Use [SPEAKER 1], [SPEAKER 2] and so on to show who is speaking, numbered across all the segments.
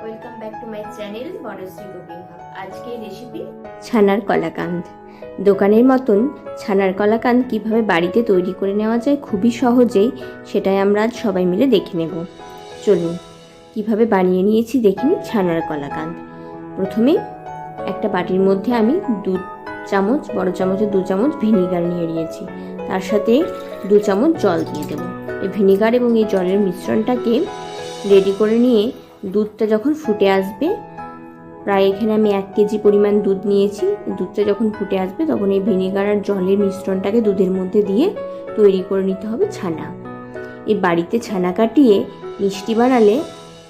[SPEAKER 1] Welcome back to my channel Banashree cooking recipe
[SPEAKER 2] ছানার কলাকান্দ। দোকানের মতন ছানার কলাকান্দ কীভাবে বাড়িতে তৈরি করে নেওয়া যায় খুবই সহজেই সেটাই আমরা আজ সবাই মিলে দেখে নেব। চলুন, কীভাবে বানিয়ে নিয়েছি দেখে ছানার কলাকান্দ। প্রথমে একটা বাটির মধ্যে আমি দু চামচ, বড় চামচে দু চামচ ভিনিগার নিয়ে নিয়েছি। তার সাথে দু চামচ জল দিয়ে দেবো। এই ভিনিগার এবং এই জলের মিশ্রণটাকে রেডি করে নিয়ে দুধটা যখন ফুটে আসবে, প্রায় এখানে আমি এক কেজি পরিমাণ দুধ নিয়েছি। দুধটা যখন ফুটে আসবে, তখন এই ভিনেগার আর জলের মিশ্রণটাকে দুধের মধ্যে দিয়ে তৈরি করে নিতে হবে ছানা। এই বাড়িতে ছানা কাটিয়ে, মিষ্টি বানালে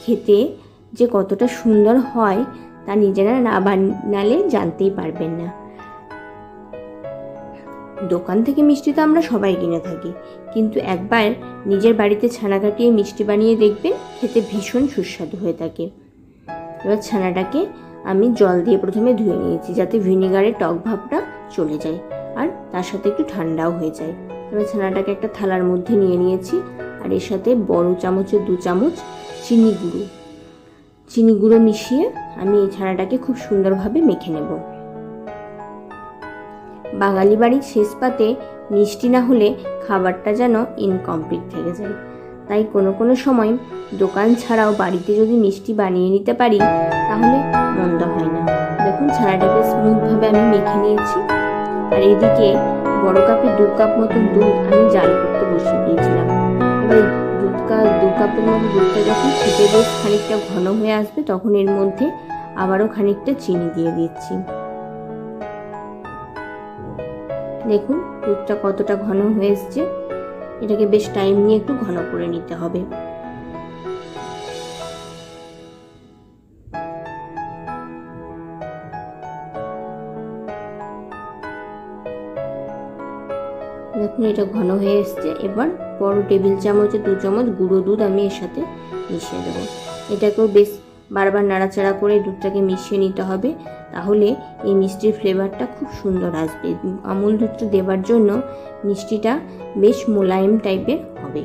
[SPEAKER 2] খেতে যে কতটা সুন্দর হয়, তা নিজেরা না বানালে জানতেই পারবেন না। দোকান থেকে মিষ্টি তো আমরা সবাই কিনে থাকি। কিন্তু একবার নিজের বাড়িতে ছানা কাটিয়ে মিষ্টি বানিয়ে দেখবেন, খেতে ভীষণ সুস্বাদু হয়ে থাকে। এবার ছানাটাকে আমি জল দিয়ে প্রথমে ধুয়ে নিয়েছি, যাতে ভিনেগারের টক ভাবটা চলে যায় আর তার সাথে একটু ঠান্ডাও হয়ে যায়। এবার ছানাটাকে একটা থালার মধ্যে নিয়ে নিয়েছি আর এর সাথে বড় চামচের দু চামচ চিনি গুঁড়ো। চিনি গুঁড়ো মিশিয়ে আমি এই ছানাটাকে খুব সুন্দরভাবে মেখে নেব। বাঙালি বাড়ির শেষ পাতে মিষ্টি না হলে খাবারটা যেন ইনকমপ্লিট থেকে যায়। তাই কোনো কোনো সময় দোকান ছাড়াও বাড়িতে যদি মিষ্টি বানিয়ে নিতে পারি, তাহলে মন্দ হয় না। দেখুন ছানাটাকে স্মুথভাবে আমি মেখে নিয়েছি। আর এদিকে বড় কাপে দু কাপ মতন দুধ আমি জাল করতে বসিয়ে দিয়েছিলাম। এবার দুধ কাপ দু কাপের মতো দুধটা যখন ফুটে বেশ খানিকটা ঘন হয়ে আসবে, তখন এর মধ্যে আবারও খানিকটা চিনি দিয়ে দিচ্ছি। দেখুন, দুধটা কতটা ঘন হয়ে এসছে। এটাকে বেশ টাইম নিয়ে একটু ঘন করে নিতে হবে। দেখুন, এটা ঘন হয়ে এসছে। এবার বড় টেবিল চামচে দু চামচ গুঁড়ো দুধ আমি এর সাথে মিশিয়ে দেবো। এটাকেও বেশ বারবার নাড়াচাড়া করে দুধটাকে মিশিয়ে নিতে হবে, তাহলে এই মিষ্টির ফ্লেভারটা খুব সুন্দর আসবে। আমুল দুধটা দেওয়ার জন্য মিষ্টিটা বেশ মোলায়েম টাইপের হবে।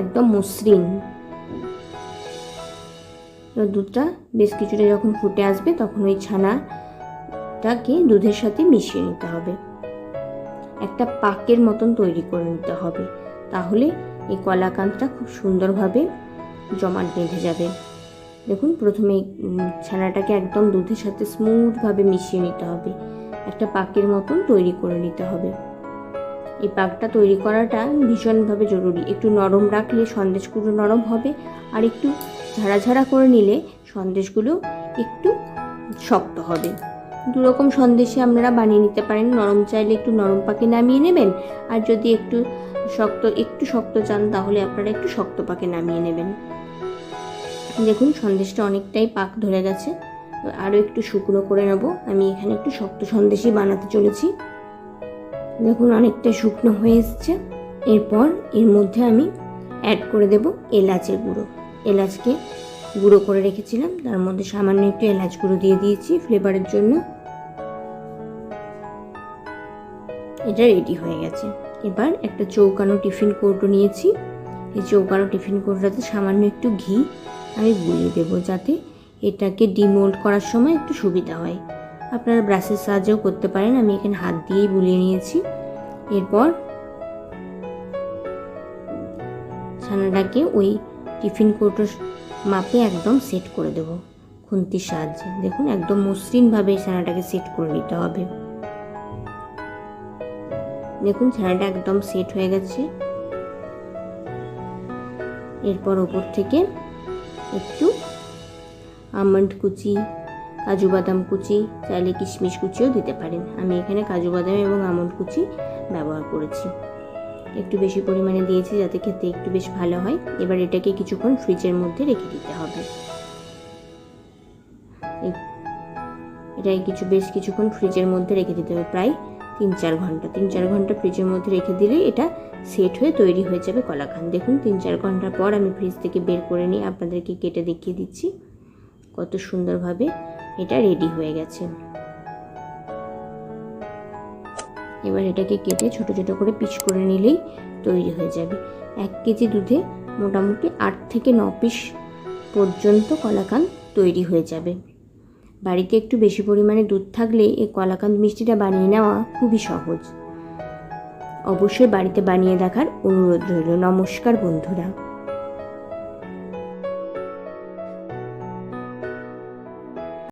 [SPEAKER 2] একদম মসৃণ। দুধটা বেশ কিছুটা যখন ফুটে আসবে, তখন ওই ছানাটাকে দুধের সাথে মিশিয়ে নিতে হবে। একটা পাকের মতন তৈরি করে নিতে হবে, তাহলে এই কলাকান্তটা খুব সুন্দরভাবে জমাট বেঁধে যাবে। দেখুন, প্রথমে ছানাটাকে একদম দুধের সাথে স্মুথভাবে মিশিয়ে নিতে হবে। একটা পাকের মতন তৈরি করে নিতে হবে। এই পাকটা তৈরি করাটা ভীষণভাবে জরুরি। একটু নরম রাখলে সন্দেশগুলো নরম হবে আর একটু ঝাড়া করে নিলে সন্দেশগুলো একটু শক্ত হবে। দু রকম সন্দেশে আপনারা বানিয়ে নিতে পারেন। নরম চাইলে একটু নরম পাকে নামিয়ে নেবেন আর যদি একটু শক্ত একটু শক্ত চান তাহলে আপনারা একটু শক্ত পাকে নামিয়ে নেবেন। দেখুন, সন্দেশটা অনেকটাই পাক ধরে গেছে। আরও একটু শুকনো করে নেব। আমি এখানে একটু শক্ত সন্দেশই বানাতে চলেছি। দেখুন, অনেকটা শুকনো হয়ে এসছে। এরপর এর মধ্যে আমি অ্যাড করে দেব এলাচের গুঁড়ো। এলাচকে গুঁড়ো করে রেখেছিলাম। তার মধ্যে সামান্য একটু এলাচ গুঁড়ো দিয়ে দিয়েছি ফ্লেভারের জন্য। এটা রেডি হয়ে গেছে। এবার একটা চৌকানো টিফিন কৌটো নিয়েছি। এই চৌকানো টিফিন কৌটোটাতে সামান্য একটু ঘি আমি বুলিয়ে দেবো যাতে এটাকে ডিমোল্ড করার সময় একটু সুবিধা হয়। আপনারা ব্রাশের সাহায্যেও করতে পারেন, আমি এখানে হাত দিয়েই বুলিয়ে নিয়েছি। এরপর ছানাটাকে ওই টিফিন কৌটোর মাপে একদম সেট করে দেব খুন্তির সাহায্যে। দেখুন, একদম মসৃণভাবে এই ছানাটাকে সেট করে নিতে হবে। দেখুন, ছানাটা একদম সেট হয়ে গেছে। এরপর ওপর থেকে একটু আমন্ড কুচি, কাজু বাদাম কুচি, চাইলে কিশমিশ কুচিও দিতে পারেন। আমি এখানে কাজু বাদাম এবং আমন্ড কুচি ব্যবহার করেছি। একটু বেশি পরিমাণে দিয়েছি যাতে খেতে একটু বেশ ভালো হয়। এবার এটাকে কিছুক্ষণ ফ্রিজের মধ্যে রেখে দিতে হবে। এটাকে কিছু, বেশ কিছুক্ষণ ফ্রিজের মধ্যে রেখে দিতে হবে। প্রায় তিন চার ঘণ্টা, তিন চার ঘণ্টা ফ্রিজের মধ্যে রেখে দিলে এটা সেট হয়ে তৈরি হয়ে যাবে কলাখান। দেখুন, তিন চার ঘণ্টা পর আমি ফ্রিজ থেকে বের করে নিয়ে আপনাদেরকে কেটে দেখিয়ে দিচ্ছি। কত সুন্দরভাবে এটা রেডি হয়ে গেছে। এবার এটাকে কেটে ছোট ছোট করে পিস করে নিলেই তৈরি হয়ে যাবে। এক কেজি দুধে মোটামুটি আট থেকে ন পিস পর্যন্ত কলাকান্দ তৈরি হয়ে যাবে। বাড়িতে একটু বেশি পরিমাণে দুধ থাকলে এই কলাকান্দ মিষ্টিটা বানিয়ে নেওয়া খুবই সহজ। অবশ্যই বাড়িতে বানিয়ে দেখার অনুরোধ রইল। নমস্কার, বন্ধুরা।